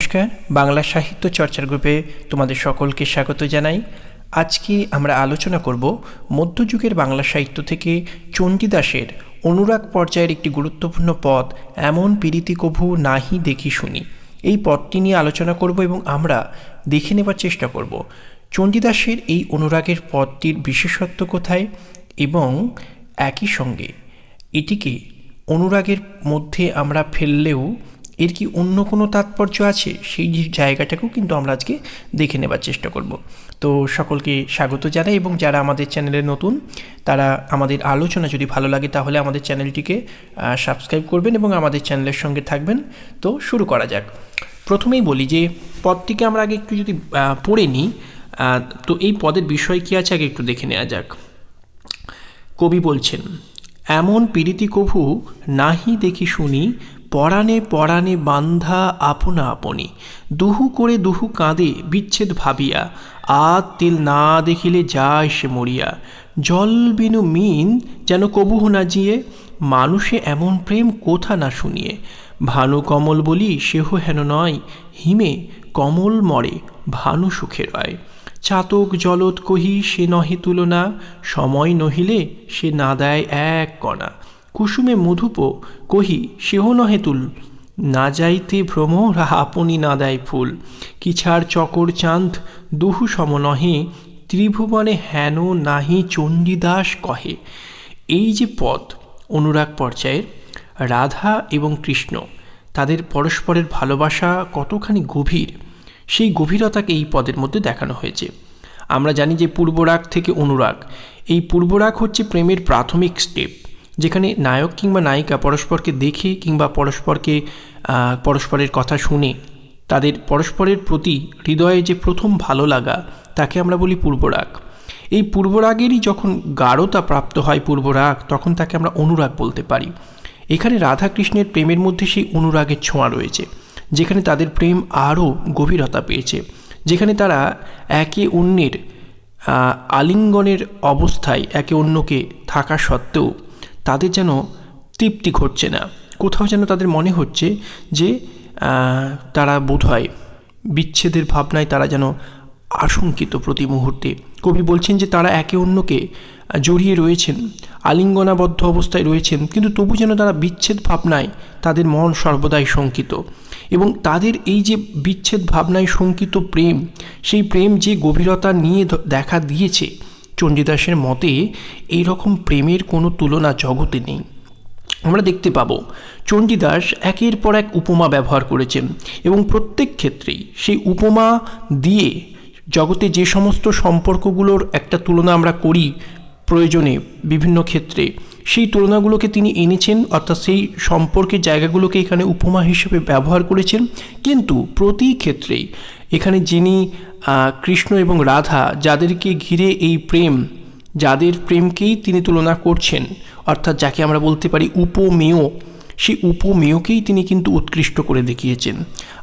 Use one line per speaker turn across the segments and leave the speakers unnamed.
নমস্কার, বাংলা সাহিত্য চর্চার গ্রুপে তোমাদের সকলকে স্বাগত জানাই। আজকে আমরা আলোচনা করব মধ্যযুগের বাংলা সাহিত্য থেকে চণ্ডীদাসের অনুরাগ পর্যায়ের একটি গুরুত্বপূর্ণ পদ, এমন পীড়িতি কভু নাহি দেখি শুনি। এই পদটি নিয়ে আলোচনা করব এবং আমরা দেখে নেবার চেষ্টা করব। চণ্ডীদাসের এই অনুরাগের পদটির বিশেষত্ব কোথায় এবং একই সঙ্গে এটিকে অনুরাগের মধ্যে আমরা ফেললেও এর কি অন্য কোনো তাৎপর্য আছে? সেই জায়গাটাকেও কিন্তু আমরা আজকে দেখে নেবার চেষ্টা করব। তো সকলকে স্বাগত জানাই এবং যারা আমাদের চ্যানেলে নতুন, তারা আমাদের আলোচনা যদি ভালো লাগে তাহলে আমাদের চ্যানেলটিকে সাবস্ক্রাইব করবেন এবং আমাদের চ্যানেলের সঙ্গে থাকবেন। তো শুরু করা যাক। প্রথমেই বলি যে পদটিকে আমরা আগে একটু যদি পড়ে নিই তো এই পদের বিষয় কী আছে আগে একটু দেখে নেওয়া যাক। কবি বলছেন এমন পীড়িতি কভু নাহি দেখি শুনি, পরাণে পরাণে বান্ধা আপনা আপনি। দুহু করে দুহু কাঁদে বিচ্ছেদ ভাবিয়া আদ তিল না দেখিলে যায় সে মরিয়া। জল বিনু মিন যেন কবুহু না জিয়ে, মানুষে এমন প্রেম কোথা না শুনিয়ে। ভানু কমল বলি, সেহ হেন নয়, হিমে কমল মরে, ভানু সুখে রয়। চাতক জলত কহি সে নহে তুলনা, সময় নহিলে সে না দেয় এক কণা। কুসুমে মধুপ কহি সেহ নহে তুল। না যাইতে ভ্রমর আপনি না দেয় ফুল। কিছার চকর চাঁদ, দুহু সম নহে, ত্রিভুবনে হেন নাহি চণ্ডীদাস কহে। এই যে পথ অনুরাগ পর্যায়ের, রাধা এবং কৃষ্ণ, তাদের পরস্পরের ভালোবাসা কতখানি গভীর। সেই গভীরতাকে এই পদের মধ্যে দেখানো হয়েছে। আমরা জানি যে পূর্বরাগ থেকে অনুরাগ। এই পূর্বরাগ হচ্ছে প্রেমের প্রাথমিক স্টেপ যেখানে নায়ক কিংবা নায়িকা পরস্পরকে দেখে কিংবা পরস্পরকে পরস্পরের কথা শুনে তাদের পরস্পরের প্রতি হৃদয়ে যে প্রথম ভালো লাগা, তাকে আমরা বলি পূর্বরাগ। এই পূর্বরাগেরই যখন গাঢ়তা প্রাপ্ত হয় পূর্বরাগ, তখন তাকে আমরা অনুরাগ বলতে পারি। এখানে রাধাকৃষ্ণের প্রেমের মধ্যে সেই অনুরাগের ছোঁয়া রয়েছে। যেখানে তাদের প্রেম আরও গভীরতা পেয়েছে, যেখানে তারা একে অন্যের আলিঙ্গনের অবস্থায় একে অন্যকে থাকা সত্ত্বেও তাদের যেন তৃপ্তি ঘটছে না। কোথাও যেন তাদের মনে হচ্ছে যে তারা বোধহয় বিচ্ছেদের ভাবনায় তারা যেন আশঙ্কিত প্রতি মুহূর্তে। কবি বলছেন যে, তারা একে অন্যকে জড়িয়ে রয়েছেন, আলিঙ্গনাবদ্ধ অবস্থায় রয়েছেন, কিন্তু তবু যেন তারা বিচ্ছেদ ভাবনায় তাদের মন সর্বদাই শঙ্কিত। এবং তাদের এই যে বিচ্ছেদ ভাবনায় শঙ্কিত প্রেম, সেই প্রেম যে গভীরতা নিয়ে দেখা দিয়েছে চণ্ডীদাসের মতে এই রকম প্রেমের কোনো তুলনা জগতে নেই। আমরা দেখতে পাবো, চণ্ডীদাস একের পর এক উপমা ব্যবহার করেছেন এবং প্রত্যেক ক্ষেত্রেই সেই উপমা দিয়ে জগতে যে সমস্ত সম্পর্কগুলোর একটা তুলনা আমরা করি প্রয়োজনে বিভিন্ন ক্ষেত্রে সেই তুলনাগুলোকে তিনি এনেছেন, অর্থাৎ সেই সম্পর্কের জায়গাগুলোকে এখানে উপমা হিসেবে ব্যবহার করেছেন। কিন্তু প্রতি ক্ষেত্রেই এখানে যিনি কৃষ্ণ এবং রাধা, যাদেরকে ঘিরে এই প্রেম, যাদের প্রেমকেই তিনি তুলনা করছেন, অর্থাৎ যাকে আমরা বলতে পারি উপমেয়, সেই উপমেয়কেই তিনি কিন্তু উৎকৃষ্ট করে দেখিয়েছেন।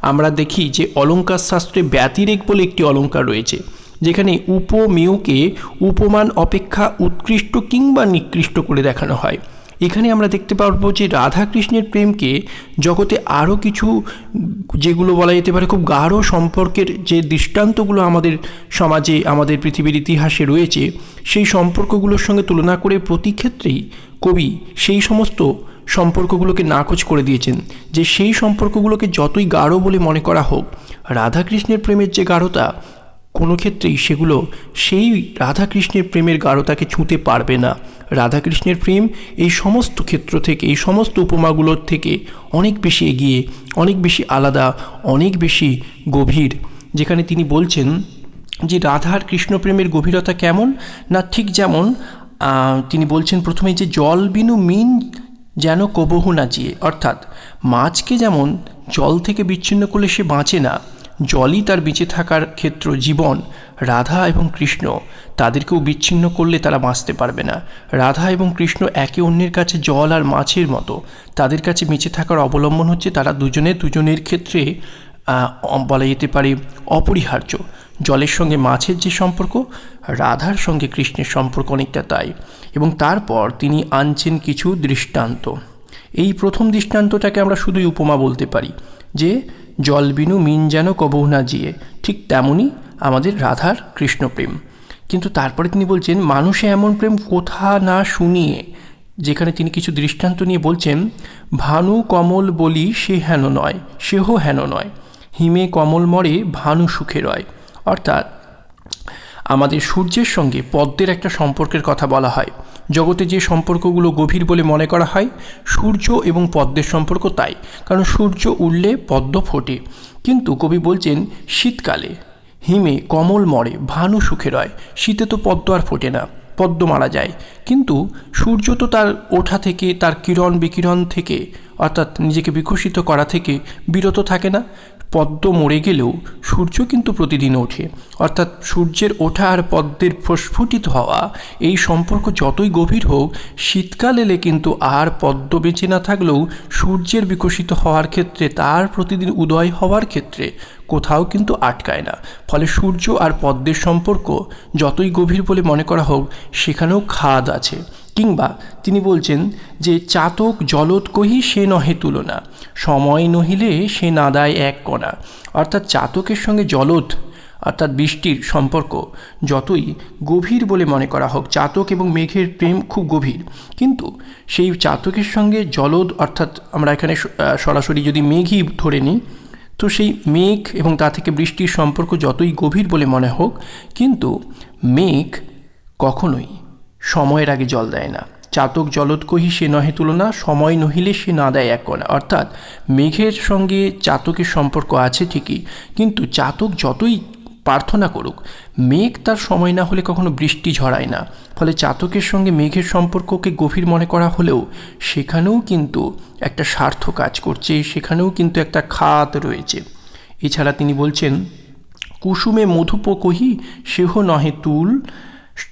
আমরা দেখি যে অলঙ্কার শাস্ত্রে ব্যতিরেক বলে একটি অলঙ্কার রয়েছে। যেখানে উপমেয়কে উপমান, অপেক্ষা, উৎকৃষ্ট কিংবা নিকৃষ্ট করে দেখানো হয়। এখানে আমরা দেখতে পারব যে রাধাকৃষ্ণের প্রেমকে জগতে আরও কিছু, যেগুলো বলা যেতে পারে খুব গাঢ় সম্পর্কের যে দৃষ্টান্তগুলো আমাদের সমাজে, আমাদের পৃথিবীর ইতিহাসে রয়েছে, সেই সম্পর্কগুলোর সঙ্গে তুলনা করে প্রতি ক্ষেত্রেই কবি সেই সমস্ত সম্পর্কগুলোকে নাকচ করে দিয়েছেন, যে সেই সম্পর্কগুলোকে যতই গাঢ় বলে মনে করা হোক, রাধাকৃষ্ণের প্রেমের যে গাঢ়তা কোনো ক্ষেত্রেই সেগুলো সেই রাধাকৃষ্ণের প্রেমের গাঢ়তাকে ছুঁতে পারবে না। রাধাকৃষ্ণের প্রেম এই সমস্ত ক্ষেত্র থেকে, এই সমস্ত উপমাগুলোর থেকে অনেক বেশি এগিয়ে, অনেক বেশি আলাদা, অনেক বেশি গভীর। যেখানে তিনি বলছেন যে রাধার কৃষ্ণ প্রেমের গভীরতা কেমন? না ঠিক যেমন তিনি বলছেন প্রথমে যে জল বিনু মিন যেন কবহু না জিয়ে। অর্থাৎ, মাছকে যেমন জল থেকে বিচ্ছিন্ন করলে সে বাঁচে না জলই তার বেঁচে থাকার ক্ষেত্র জীবন, রাধা এবং কৃষ্ণ। তাদেরকেও বিচ্ছিন্ন করলে তারা বাঁচতে পারবে না। রাধা এবং কৃষ্ণ একে অন্যের কাছে জল আর মাছের মতো। তাদের কাছে বেঁচে থাকার অবলম্বন হচ্ছে তারা দুজনে দুজনের ক্ষেত্রে বলা যেতে পারে অপরিহার্য। জলের সঙ্গে মাছের যে সম্পর্ক, রাধার সঙ্গে কৃষ্ণের সম্পর্ক অনেকটা তাই। এবং তারপর তিনি আনছেন কিছু দৃষ্টান্ত। এই প্রথম দৃষ্টান্তটাকে আমরা শুধুই উপমা বলতে পারি যে জলবিনু মিন যেন কবহ না জিয়ে, ঠিক তেমনই আমাদের রাধার কৃষ্ণপ্রেম। কিন্তু তারপরে তিনি বলছেন, মানুষে এমন প্রেম কোথা না শুনিয়ে? যেখানে তিনি কিছু দৃষ্টান্ত নিয়ে বলছেন, ভানু কমল বলি সে হেন নয়, সেহ হেন নয়। হিমে কমল মরে ভানু সুখে রয়। অর্থাৎ, আমাদের সূর্যের সঙ্গে পদ্মের একটা সম্পর্কের কথা বলা হয়। জগতে যে সম্পর্কগুলো গভীর বলে মনে করা হয়, সূর্য এবং পদ্মের সম্পর্ক তাই, কারণ সূর্য উঠলে পদ্ম ফোটে। কিন্তু কবি বলছেন, শীতকালে হিমে কমল মরে, ভানু সুখে রয়, শীতে তো পদ্ম আর ফোটে না, পদ্ম মারা যায়। কিন্তু সূর্য তো তার ওঠা থেকে, তার কিরণ বিকিরণ থেকে, অর্থাৎ নিজেকে বিকশিত করা থেকে বিরত থাকে না। পদ্ম মরে গেলেও সূর্য কিন্তু প্রতিদিন ওঠে। অর্থাৎ সূর্যের ওঠা আর পদ্মের প্রস্ফুটিত হওয়া এই সম্পর্ক যতই গভীর হোক, শীতকাল এলে কিন্তু আর পদ্ম বেঁচে না থাকলেও সূর্যের বিকশিত হওয়ার ক্ষেত্রে, তার প্রতিদিন উদয় হওয়ার ক্ষেত্রে কোথাও কিন্তু আটকায় না। ফলে সূর্য আর পদ্মের সম্পর্ক যতই গভীর বলে মনে করা হোক, সেখানেও খাদ আছে। কিংবা তিনি বলছেন যে, চাতক জলত কহি সে নহে তুলনা, সময় নহিলে সে নাদায় এক কণা। অর্থাৎ চাতকের সঙ্গে জলত, অর্থাৎ বৃষ্টির সম্পর্ক, যতই গভীর বলে মনে করা হোক, চাতক এবং মেঘের প্রেম খুব গভীর। কিন্তু সেই চাতকের সঙ্গে জলদ অর্থাৎ আমরা এখানে সরাসরি যদি মেঘই ধরে নিই, তো সেই মেঘ এবং তা থেকে বৃষ্টির সম্পর্ক যতই গভীর বলে মনে হোক, কিন্তু মেঘ কখনোই সময়ের আগে জল দেয় না। চাতক জলদ কহি সে নহে তুলনা, সময় নহিলে সে না দেয় এক কণা। অর্থাৎ, মেঘের সঙ্গে চাতকের সম্পর্ক আছে ঠিকই, কিন্তু চাতক যতই প্রার্থনা করুক, মেঘ তার সময় না হলে কখনো বৃষ্টি ঝরায় না। ফলে চাতকের সঙ্গে মেঘের সম্পর্ককে গভীর মনে করা হলেও সেখানেও কিন্তু একটা স্বার্থ কাজ করছে, সেখানেও কিন্তু একটা খাত রয়েছে। এছাড়া তিনি বলছেন, কুসুমে মধুপ কহি সেহ নহে তুল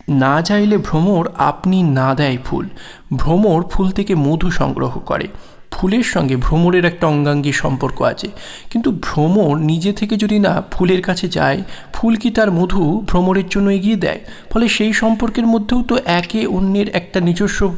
না চাইলে ভ্রমর আপনি না দেয় ফুল। ভ্রমর ফুল থেকে মধু সংগ্রহ করে। ফুলের সঙ্গে ভ্রমরের একটা অঙ্গাঙ্গী সম্পর্ক আছে। কিন্তু ভ্রমর নিজে থেকে যদি না ফুলের কাছে যায়, ফুল কি তার মধু ভ্রমরের জন্য এগিয়ে দেয়? ফলে সেই সম্পর্কের মধ্যেও তো একে অন্যের একটা নিজস্ব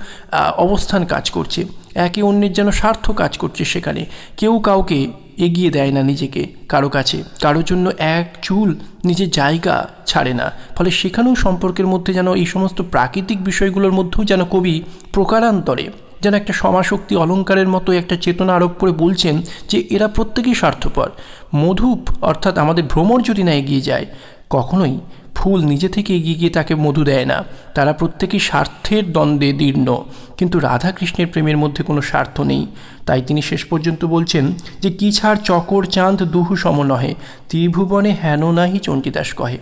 অবস্থান কাজ করছে। একে অন্যের যেন স্বার্থ কাজ করছে সেখানে। কেউ কাউকে এগিয়ে দেয় না নিজেকে। কারও কাছে, কারোর জন্য এক চুল নিজের জায়গা ছাড়ে না। ফলে সেখানেও সম্পর্কের মধ্যে যেন এই সমস্ত প্রাকৃতিক বিষয়গুলোর মধ্যেও যেন কবি প্রকারান্তরে, যেন একটা সমাশক্তি অলঙ্কারের মতো একটা চেতনা আরোপ করে বলছেন যে এরা প্রত্যেকেই স্বার্থপর। মধুপ অর্থাৎ আমাদের ভ্রমর যদি না এগিয়ে যায়, কখনোই ফুল নিজে থেকে এগিয়ে গিয়ে তাকে মধু দেয় না। তারা প্রত্যেকেই স্বার্থের দ্বন্দ্বে দীর্ণ। কিন্তু রাধা কৃষ্ণের প্রেমের মধ্যে কোনো স্বার্থ নেই। তাই তিনি শেষ পর্যন্ত বলছেন যে, কি ছাড় চকর, চাঁদ, দুহু সম নহে। ত্রিভুবনে হেন নাহি চণ্ডীদাস কহে।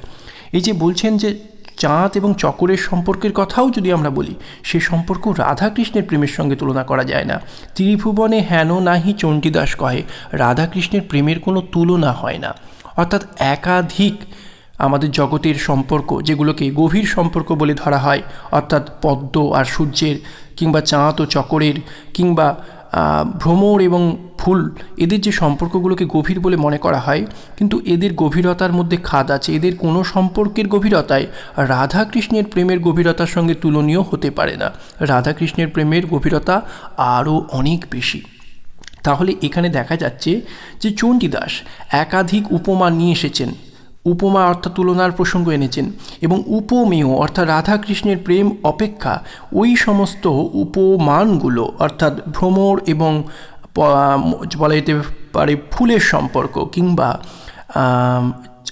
এই যে বলছেন যে, চাঁদ এবং চকরের সম্পর্কের কথাও যদি আমরা বলি, সে সম্পর্ক রাধাকৃষ্ণের প্রেমের সঙ্গে তুলনা করা যায় না। ত্রিভুবনে হেন নাহি চণ্ডীদাস কহে। রাধাকৃষ্ণের প্রেমের কোনো তুলনা হয় না। অর্থাৎ একাধিক আমাদের জগতের সম্পর্ক, যেগুলোকে গভীর সম্পর্ক বলে ধরা হয়, অর্থাৎ পদ্ম আর সূর্যের কিংবা চাঁদ ও চকরের কিংবা ভ্রমর এবং ফুল, এদের যে সম্পর্কগুলোকে গভীর বলে মনে করা হয়, কিন্তু এদের গভীরতার মধ্যে খাদ আছে। এদের কোনো সম্পর্কের গভীরতায় রাধাকৃষ্ণের প্রেমের গভীরতার সঙ্গে তুলনীয় হতে পারে না। রাধাকৃষ্ণের প্রেমের গভীরতা আরও অনেক বেশি। তাহলে এখানে দেখা যাচ্ছে যে চণ্ডীদাস একাধিক উপমা নিয়ে এসেছেন। উপমা অর্থাৎ তুলনার প্রসঙ্গ এনেছেন এবং উপমেয় অর্থাৎ রাধাকৃষ্ণের প্রেম অপেক্ষা ওই সমস্ত উপমানগুলো অর্থাৎ ভ্রমর এবং বলা যেতে পারে ফুলের সম্পর্ক কিংবা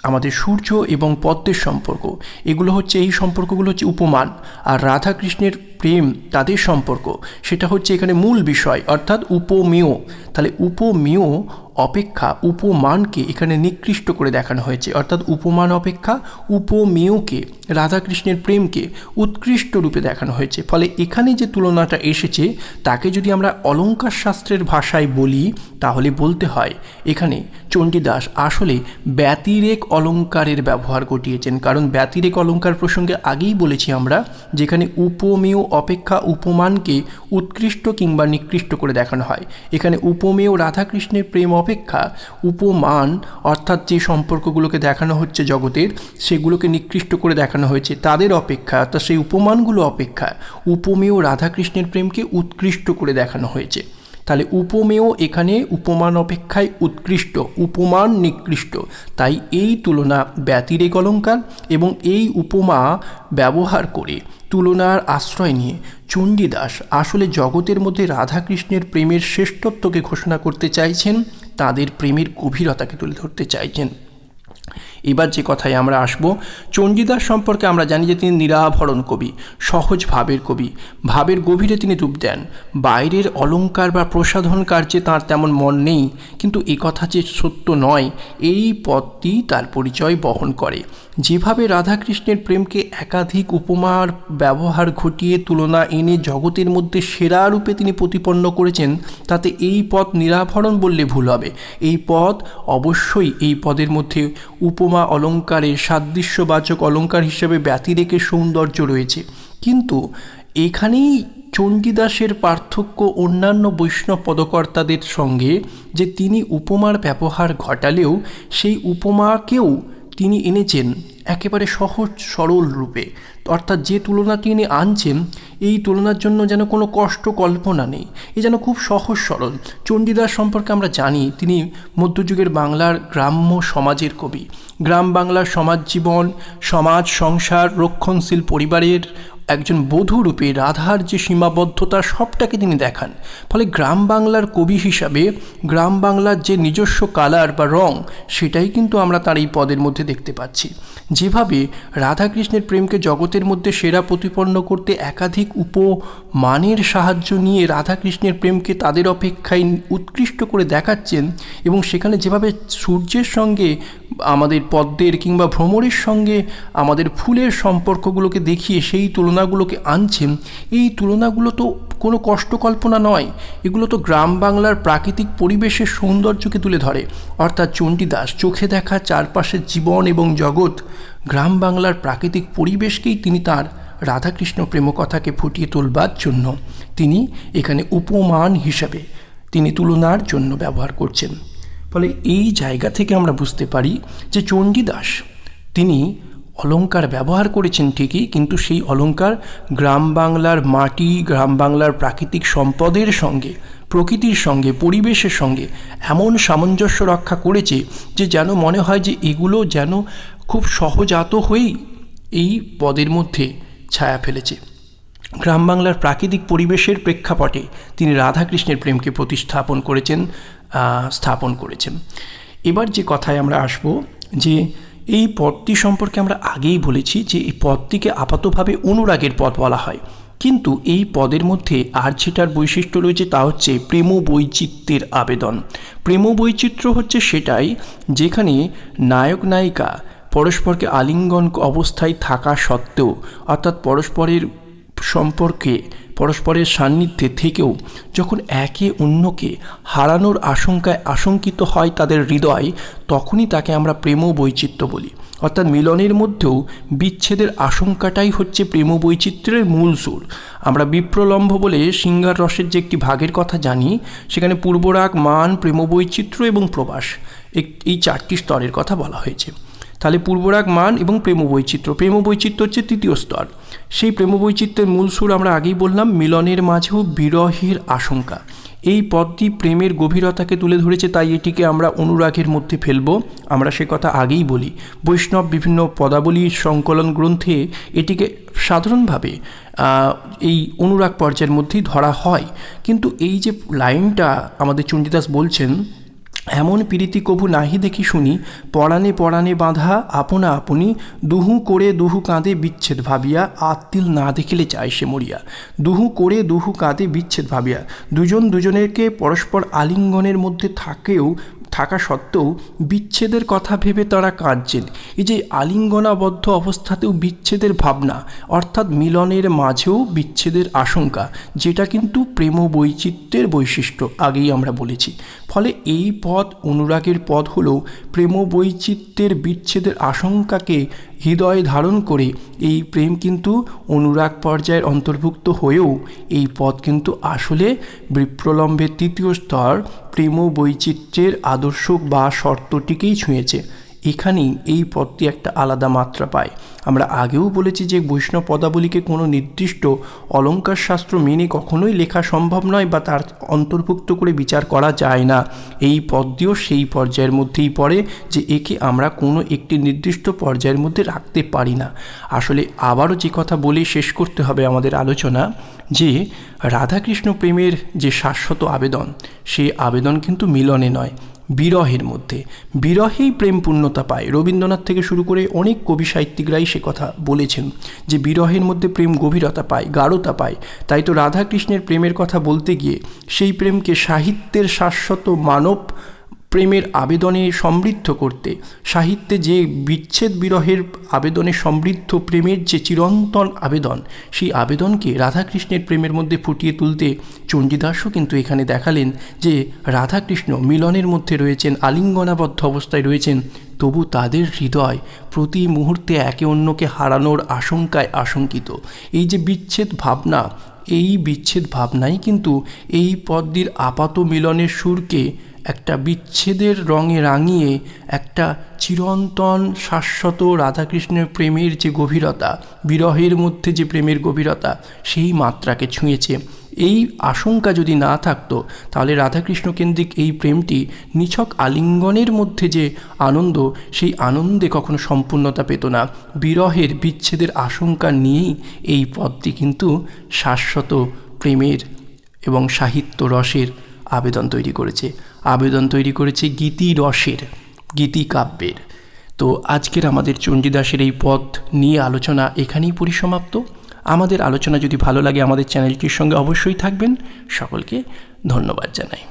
আমাদের সূর্য এবং পদ্মের সম্পর্ক। এগুলো হচ্ছে, এই সম্পর্কগুলো হচ্ছে উপমান। আর রাধা কৃষ্ণের প্রেম তাদের সম্পর্ক। সেটা হচ্ছে এখানে মূল বিষয়, অর্থাৎ উপমেয়। তাহলে উপমেয় অপেক্ষা, উপমানকে এখানে নিকৃষ্ট করে দেখানো হয়েছে। অর্থাৎ উপমান অপেক্ষা, উপমেয়কে, রাধাকৃষ্ণের প্রেমকে উৎকৃষ্ট রূপে দেখানো হয়েছে। ফলে এখানে যে তুলনাটা এসেছে, তাকে যদি আমরা অলঙ্কার শাস্ত্রের ভাষায় বলি, তাহলে বলতে হয়, এখানে চণ্ডীদাস আসলে ব্যতিরেক অলঙ্কারের ব্যবহার ঘটিয়েছেন। কারণ ব্যতিরেক অলঙ্কার প্রসঙ্গে আগেই বলেছি আমরা, যেখানে উপমেয় অপেক্ষা উপমানকে উৎকৃষ্ট কিংবা নিকৃষ্ট করে দেখানো হয়। এখানে উপমেয় রাধাকৃষ্ণের প্রেম অপেক্ষা উপমান, অর্থাৎ যে সম্পর্কগুলোকে দেখানো হচ্ছে জগতের, সেগুলোকে নিকৃষ্ট করে দেখানো হয়েছে তাদের অপেক্ষা, অর্থাৎ সেই উপমানগুলো অপেক্ষা উপমেয় রাধাকৃষ্ণের প্রেমকে উৎকৃষ্ট করে দেখানো হয়েছে। তাহলে উপমেয় এখানে উপমান অপেক্ষায় উৎকৃষ্ট, উপমান নিকৃষ্ট। তাই এই তুলনা ব্যতিরেক অলঙ্কার এবং এই উপমা ব্যবহার করে তুলনার আশ্রয় নিয়ে চণ্ডীদাস আসলে জগতের মধ্যে রাধাকৃষ্ণের প্রেমের শ্রেষ্ঠত্বকে ঘোষণা করতে চাইছেন, তাদের প্রেমের গভীরতাকে তুলে ধরতে চাইছেন। এবার যে কথায় আমরা আসব, চণ্ডীদাস সম্পর্কে আমরা জানি যে তিনি নিরাভরণ কবি, সহজ ভাবের কবি। ভাবের গভীরে তিনি ডুব দেন। বাইরের অলঙ্কার বা প্রসাধন কার্যে তার তেমন মন নেই, কিন্তু কথা যে সত্য নয়, এই পদটি তার পরিচয় বহন করে। যেভাবে রাধাকৃষ্ণের প্রেমকে একাধিক উপমার ব্যবহার ঘটিয়ে তুলনা এনে জগতের মধ্যে সেরা রূপে তিনি প্রতিপন্ন করেছেন, তাতে এই পথ নিরাভরণ বললে ভুল হবে। এই পদ অবশ্যই এই পদের মধ্যে উপমা অলঙ্কারের সাদৃশ্যবাচক অলঙ্কার হিসেবে ব্যতিরেকের সৌন্দর্য রয়েছে। কিন্তু এখানেই চণ্ডীদাসের পার্থক্য অন্যান্য বৈষ্ণব পদকর্তাদের সঙ্গে যে তিনি উপমার ব্যবহার ঘটালেও সেই উপমাকেও তিনি এনেছেন একেবারে সহজ, সরল রূপে। অর্থাৎ যে তুলনা তিনি আনছেন, এই তুলনার জন্য যেন কোনো কষ্ট কল্পনা নেই। এ যেন খুব সহজ, সরল। চণ্ডীদাস সম্পর্কে আমরা জানি, তিনি মধ্যযুগের বাংলার গ্রাম্য সমাজের কবি। গ্রাম বাংলার সমাজ জীবন, সমাজ, সংসার, রক্ষণশীল পরিবারের একজন বধূরূপে রাধার যে সীমাবদ্ধতা, সবটাকে তিনি দেখান। ফলে গ্রাম বাংলার কবি হিসাবে, গ্রাম বাংলার যে নিজস্ব কালার বা রং, সেটাই কিন্তু আমরা তার এই পদের মধ্যে দেখতে পাচ্ছি। যেভাবে রাধাকৃষ্ণের প্রেমকে জগতের মধ্যে সেরা প্রতিপন্ন করতে একাধিক উপমানের সাহায্য নিয়ে রাধাকৃষ্ণের প্রেমকে তাদের অপেক্ষায় উৎকৃষ্ট করে দেখাচ্ছেন এবং সেখানে যেভাবে সূর্যের সঙ্গে আমাদের পদ্মের কিংবা ভ্রমরের সঙ্গে আমাদের ফুলের সম্পর্কগুলোকে দেখিয়ে সেই তুলনাগুলোকে আনছেন, এই তুলনাগুলো তো কোনো কষ্ট কল্পনা নয়। এগুলো তো গ্রাম বাংলার প্রাকৃতিক পরিবেশের সৌন্দর্যকে তুলে ধরে। অর্থাৎ চণ্ডীদাস চোখে দেখা চারপাশের জীবন এবং জগৎ, গ্রাম বাংলার প্রাকৃতিক পরিবেশকেই তিনি তার রাধাকৃষ্ণ প্রেমকথাকে ফুটিয়ে তোলবার জন্য। তিনি এখানে উপমান হিসাবে তিনি তুলনার জন্য ব্যবহার করছেন। ফলে এই জায়গা থেকে আমরা বুঝতে পারি যে চণ্ডীদাস তিনি অলঙ্কার ব্যবহার করেছেন ঠিকই, কিন্তু সেই অলঙ্কার গ্রাম বাংলার মাটি, গ্রাম বাংলার প্রাকৃতিক সম্পদের সঙ্গে, প্রকৃতির সঙ্গে, পরিবেশের সঙ্গে এমন সামঞ্জস্য রক্ষা করেছে যে যেন মনে হয় যে এগুলো যেন খুব সহজাত হয়েই এই পদের মধ্যে ছায়া ফেলেছে। গ্রাম বাংলার প্রাকৃতিক পরিবেশের প্রেক্ষাপটে তিনি রাধাকৃষ্ণের প্রেমকে প্রতিস্থাপন করেছেন স্থাপন করেছেন। এবার যে কথায় আমরা আসব যে এই পদটি সম্পর্কে আমরা আগেই বলেছি যে এই পদটিকে আপাতভাবে অনুরাগের পদ বলা হয়। কিন্তু এই পদের মধ্যে আর যেটার বৈশিষ্ট্য রয়েছে তা হচ্ছে প্রেম বৈচিত্র্যের আবেদন। প্রেম বৈচিত্র্য হচ্ছে সেটাই যেখানে নায়ক নায়িকা পরস্পরকে আলিঙ্গন অবস্থায় থাকা সত্ত্বেও, অর্থাৎ পরস্পরের সম্পর্কে পরস্পরের সান্নিধ্যে থেকেও যখন একে অন্যকে হারানোর আশঙ্কায় আশঙ্কিত হয় তাদের হৃদয়, তখনই তাকে আমরা প্রেম বৈচিত্র্য বলি। অর্থাৎ মিলনের মধ্যেও বিচ্ছেদের আশঙ্কাটাই হচ্ছে প্রেম বৈচিত্র্যের মূল সুর। আমরা বিপ্রলম্ভ বলে সিঙ্গার রসের যে একটি ভাগের কথা জানি, সেখানে পূর্বরাগ, মান প্রেম বৈচিত্র্য এবং প্রবাস এই চারটি স্তরের কথা বলা হয়েছে। তাহলে পূর্বরাগ, মান এবং প্রেম বৈচিত্র্য প্রেম বৈচিত্র্য হচ্ছে তৃতীয় স্তর। সেই প্রেম বৈচিত্র্যের মূল সুর আমরা আগেই বললাম, মিলনের মাঝেও বিরহের আশঙ্কা। এই পদটি প্রেমের গভীরতাকে তুলে ধরেছে, তাই এটিকে আমরা অনুরাগের মধ্যে ফেলব। আমরা সে কথা আগেই বলি। বৈষ্ণব বিভিন্ন পদাবলী সংকলন গ্রন্থে এটিকে সাধারণভাবে এই অনুরাগ পর্যায়ের মধ্যেই ধরা হয়। কিন্তু এই যে লাইনটা আমাদের চণ্ডীদাস বলছেন এমন প্রীতি কভু নাহি দেখি শুনি, পরাণে পরাণে বাঁধা আপনা আপনি, দুহু করে দুহু কাঁদে বিচ্ছেদ ভাবিয়া, আত্মিল না দেখিলে চায় সে মরিয়া। দুহু করে দুহু কাঁদে বিচ্ছেদ ভাবিয়া, দুজন দুজনেরকে পরস্পর আলিঙ্গনের মধ্যে থাকেও থাকা সত্ত্বেও বিচ্ছেদের কথা ভেবে তারা কাঁদছেন। এই যে আলিঙ্গনাবদ্ধ অবস্থাতেও বিচ্ছেদের ভাবনা, অর্থাৎ মিলনের মাঝেও বিচ্ছেদের আশঙ্কা, যেটা কিন্তু প্রেম বৈচিত্র্যের বৈশিষ্ট্য, আগেই আমরা বলেছি। ফলে এই পথ অনুরাগের পথ হল প্রেম বৈচিত্র্যের বিচ্ছেদের আশঙ্কাকে হৃদয়ে ধারণ করে এই প্রেম কিন্তু অনুরাগ পর্যায়ের অন্তর্ভুক্ত হয়েও এই পথ কিন্তু আসলে বিপ্রলম্বের তৃতীয় স্তর প্রেম বৈচিত্র্যের আদর্শ বা শর্তটিকেই ছুঁয়েছে। এখানেই এই পদটি একটা আলাদা মাত্রা পায়। আমরা আগেও বলেছি যে বৈষ্ণব পদাবলীকে কোনো নির্দিষ্ট অলঙ্কার শাস্ত্র মেনে কখনোই লেখা সম্ভব নয় বা তার অন্তর্ভুক্ত করে বিচার করা যায় না। এই পদ্যও সেই পর্যায়ের মধ্যেই পড়ে যে একে আমরা কোনো একটি নির্দিষ্ট পর্যায়ের মধ্যে রাখতে পারি না। আসলে আবারও যে কথা বলে শেষ করতে হবে আমাদের আলোচনা, যে রাধাকৃষ্ণ প্রেমের যে শাশ্বত আবেদন সেই আবেদন কিন্তু মিলনে নয়। বিরহের মধ্যে। বিরহেই প্রেম পূর্ণতা পায়। রবীন্দ্রনাথ থেকে শুরু করে অনেক কবি সাহিত্যিকরাই সে কথা বলেছেন যে বিরহের মধ্যে প্রেম গভীরতা পায়, গাঢ়তা পায়। তাই তো রাধাকৃষ্ণের প্রেমের কথা বলতে গিয়ে সেই প্রেমকে সাহিত্যের শাশ্বত মানব প্রেমের আবেদনে সমৃদ্ধ করতে, সাহিত্যে যে বিচ্ছেদ বিরহের আবেদনে সমৃদ্ধ প্রেমের যে চিরন্তন আবেদন, সেই আবেদনকে রাধাকৃষ্ণের প্রেমের মধ্যে ফুটিয়ে তুলতে চণ্ডীদাসও কিন্তু এখানে দেখালেন যে রাধাকৃষ্ণ মিলনের মধ্যে রয়েছেন, আলিঙ্গনাবদ্ধ অবস্থায় রয়েছেন, তবু তাদের হৃদয় প্রতি মুহূর্তে একে অন্যকে হারানোর আশঙ্কায় আশঙ্কিত। এই যে বিচ্ছেদ ভাবনা, এই বিচ্ছেদ ভাবনাই কিন্তু এই পদ্মীর আপাত মিলনের সুরকে একটা বিচ্ছেদের রঙে রাঙিয়ে একটা চিরন্তন শাশ্বত রাধাকৃষ্ণের প্রেমের যে গভীরতা, বিরহের মধ্যে যে প্রেমের গভীরতা, সেই মাত্রাকে ছুঁয়েছে। এই আশঙ্কা যদি না থাকতো, তাহলে রাধাকৃষ্ণ কেন্দ্রিক এই প্রেমটি নিছক আলিঙ্গনের মধ্যে যে আনন্দ, সেই আনন্দে কখনো সম্পূর্ণতা পেত না। বিরহের বিচ্ছেদের আশঙ্কা নিয়েই এই পদটি কিন্তু শাশ্বত প্রেমের এবং সাহিত্য রসের আবেদন তৈরি করেছে। আবেদন তৈরি করেছে গীতি রসের, গীতি কাব্যের। তো আজকের আমাদের চণ্ডীদাসের এই পথ নিয়ে আলোচনা এখানেই পরিসমাপ্ত। আমাদের আলোচনা যদি ভালো লাগে আমাদের চ্যানেলটির সঙ্গে অবশ্যই থাকবেন। সকলকে ধন্যবাদ জানাই।